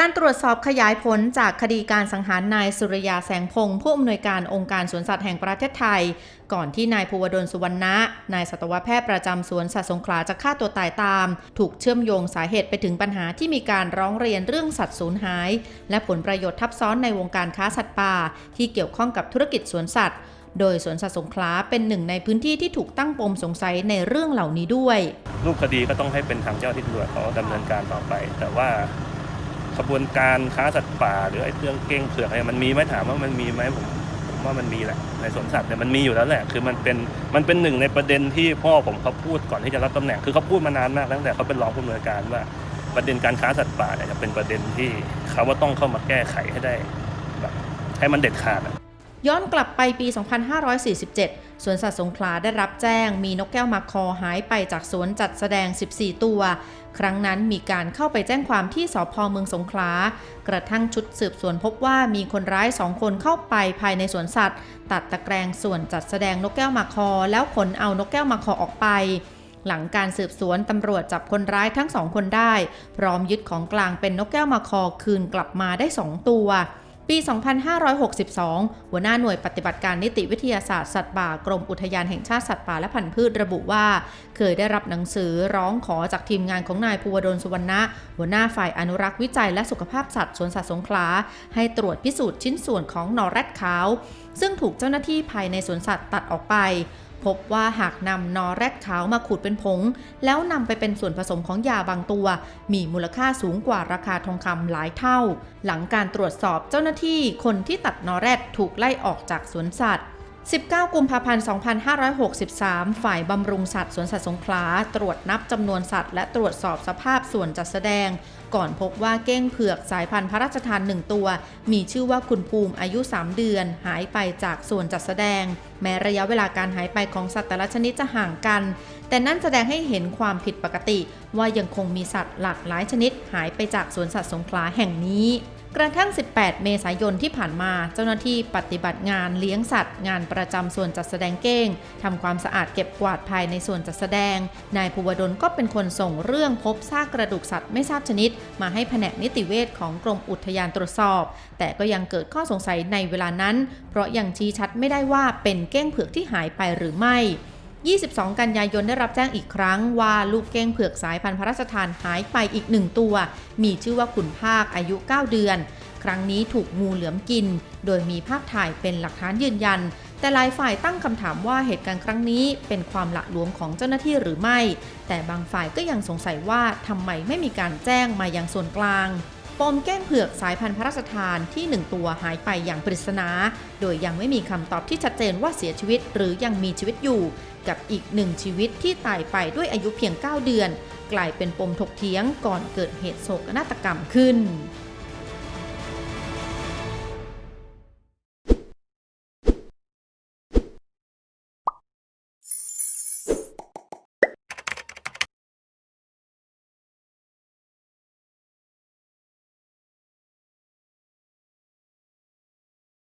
การตรวจสอบขยายผลจากคดีการสังหารนายสุริยาแสงพงศ์ผู้อำนวยการองค์การสวนสัตว์แห่งประเทศไทย ก่อนที่นายภูวดลสุวรรณะ นายสัตวแพทย์ประจำสวนสัตว์สงขลาจะฆ่าตัวตายตาม ถูกเชื่อมโยงสาเหตุไปถึงปัญหาที่มีการร้องเรียนเรื่องสัตว์สูญหาย และผลประโยชน์ทับซ้อนในวงการค้าสัตว์ป่า ที่เกี่ยวข้องกับธุรกิจสวนสัตว์โดยสวนสัตว์สงขลาเป็นหนึ่งในพื้นที่ที่ถูกตั้งปมสงสัยในเรื่องเหล่านี้ด้วย รูปคดีก็ต้องให้เป็นทางเจ้าที่ตำรวจเขาดำเนินการต่อไป แต่ว่า ขบวนการค้าสัตว์ป่า หรือไอ้เรื่องเก้งเผือกอะไรมันมีไหมถามว่ามันมีไหมผมผมว่ามันมีแหละในสวนสัตว์เนี่ยมันมีอยู่แล้วแหละคือมันเป็นมันเป็นหนึ่งในประเด็นที่พ่อผมเขาพูดก่อนที่จะรับตำแหน่งคือเขาพูดมานานมากตั้งแต่เขาเป็นรองผู้อำนวยการว่าประเด็นการค้าสัตว์ป่าเนี่ยจะเป็นประเด็นที่เขาว่าต้องเข้ามาแก้ไขให้ได้แบบให้มันเด็ดขาดอะ ย้อนกลับไปปี 2547 สวนสัตว์สงขลาได้รับแจ้ง มีนกแก้วมาคอหายไปจากสวนจัดแสดง 14 ตัว ครั้งนั้นมีการเข้าไปแจ้งความที่สพเมืองสงขลา กระทั่งชุดสืบสวนพบว่ามีคนร้ายสองคนเข้าไปภายในสวนสัตว์ ตัดตะแกรงส่วนจัดแสดงนกแก้วมาคอ แล้วขนเอานกแก้วมาคอออกไปหลังการสืบสวนตำรวจจับคนร้ายทั้งสองคนได้ พร้อมยึดของกลางเป็นนกแก้วมาคอคืนกลับมาได้2ตัว ปี 2562 หัวหน้าหน่วยปฏิบัติการนิติวิทยาศาสตร์สัตว์ป่ากรมอุทยานแห่งชาติสัตว์ป่าและพันธุ์พืชระบุว่า เคยได้รับหนังสือร้องขอจากทีมงานของนายภูวดลสุวรรณะ หัวหน้าฝ่ายอนุรักษ์วิจัยและสุขภาพสัตว์สวนสัตว์สงขลา ให้ตรวจพิสูจน์ชิ้นส่วนของนอแรดขาว ซึ่งถูกเจ้าหน้าที่ภายในสวนสัตว์ตัดออกไป พบว่าหากนำนอแรดขาวมาขูดเป็นผง แล้วนำไปเป็นส่วนผสมของยาบางตัว มีมูลค่าสูงกว่าราคาทองคำหลายเท่า หลังการตรวจสอบเจ้าหน้าที่คนที่ตัดนอแรดถูกไล่ออกจากสวนสัตว์ 19 กุมภาพันธ์ 2563 ฝ่ายบำรุงสัตว์สวนสัตว์สงขลา ตรวจนับจำนวนสัตว์และตรวจสอบสภาพส่วนจัดแสดง ก่อนพบว่าเก้งเผือกสายพันธุ์พระราชทานหนึ่งตัว มีชื่อว่าคุณภูมิอายุ 3 เดือน หายไปจากส่วนจัดแสดง แม้ระยะเวลาการหายไปของสัตว์แต่ละชนิดจะห่างกัน แต่นั่นแสดงให้เห็นความผิดปกติ ว่ายังคงมีสัตว์หลากหลายชนิดหายไปจากสวนสัตว์สงขลาแห่งนี้ กระทั่ง 18 เมษายนที่ผ่านมาเจ้าหน้าที่ปฏิบัติงานเลี้ยงสัตว์ งานประจำส่วนจัดแสดงเก้งทำความสะอาดเก็บกวาดภายในส่วนจัดแสดง นายภูวดลก็เป็นคนส่งเรื่องพบซากกระดูกสัตว์ไม่ทราบชนิด มาให้แผนกนิติเวชของกรมอุทยานตรวจสอบ แต่ก็ยังเกิดข้อสงสัยในเวลานั้น เพราะยังชี้ชัดไม่ได้ว่าเป็นเก้งเผือกที่หายไปหรือไม่ 22 กันยายนได้รับแจ้งอีกครั้งว่าลูกเก้งเผือกสายพันธุ์พระราชทานหายไปอีกหนึ่งตัว มีชื่อว่าขุนภาคอายุ 9 เดือน ครั้งนี้ถูกงูเหลือมกิน โดยมีภาพถ่ายเป็นหลักฐานยืนยัน แต่หลายฝ่ายตั้งคำถามว่าเหตุการณ์ครั้งนี้เป็นความหละหลวมของเจ้าหน้าที่หรือไม่ แต่บางฝ่ายก็ยังสงสัยว่าทำไมไม่มีการแจ้งมายังส่วนกลาง ปมแก้งเผือกสายพันธุ์พระราชทานที่ 1 ตัวหายไปอย่างปริศนา โดยยังไม่มีคำตอบที่ชัดเจนว่าเสียชีวิตหรือยังมีชีวิตอยู่ กับอีกหนึ่งชีวิตที่ตายไปด้วยอายุเพียง 9 เดือน กลายเป็นปมถกเถียงก่อนเกิดเหตุโศกนาฏกรรมขึ้น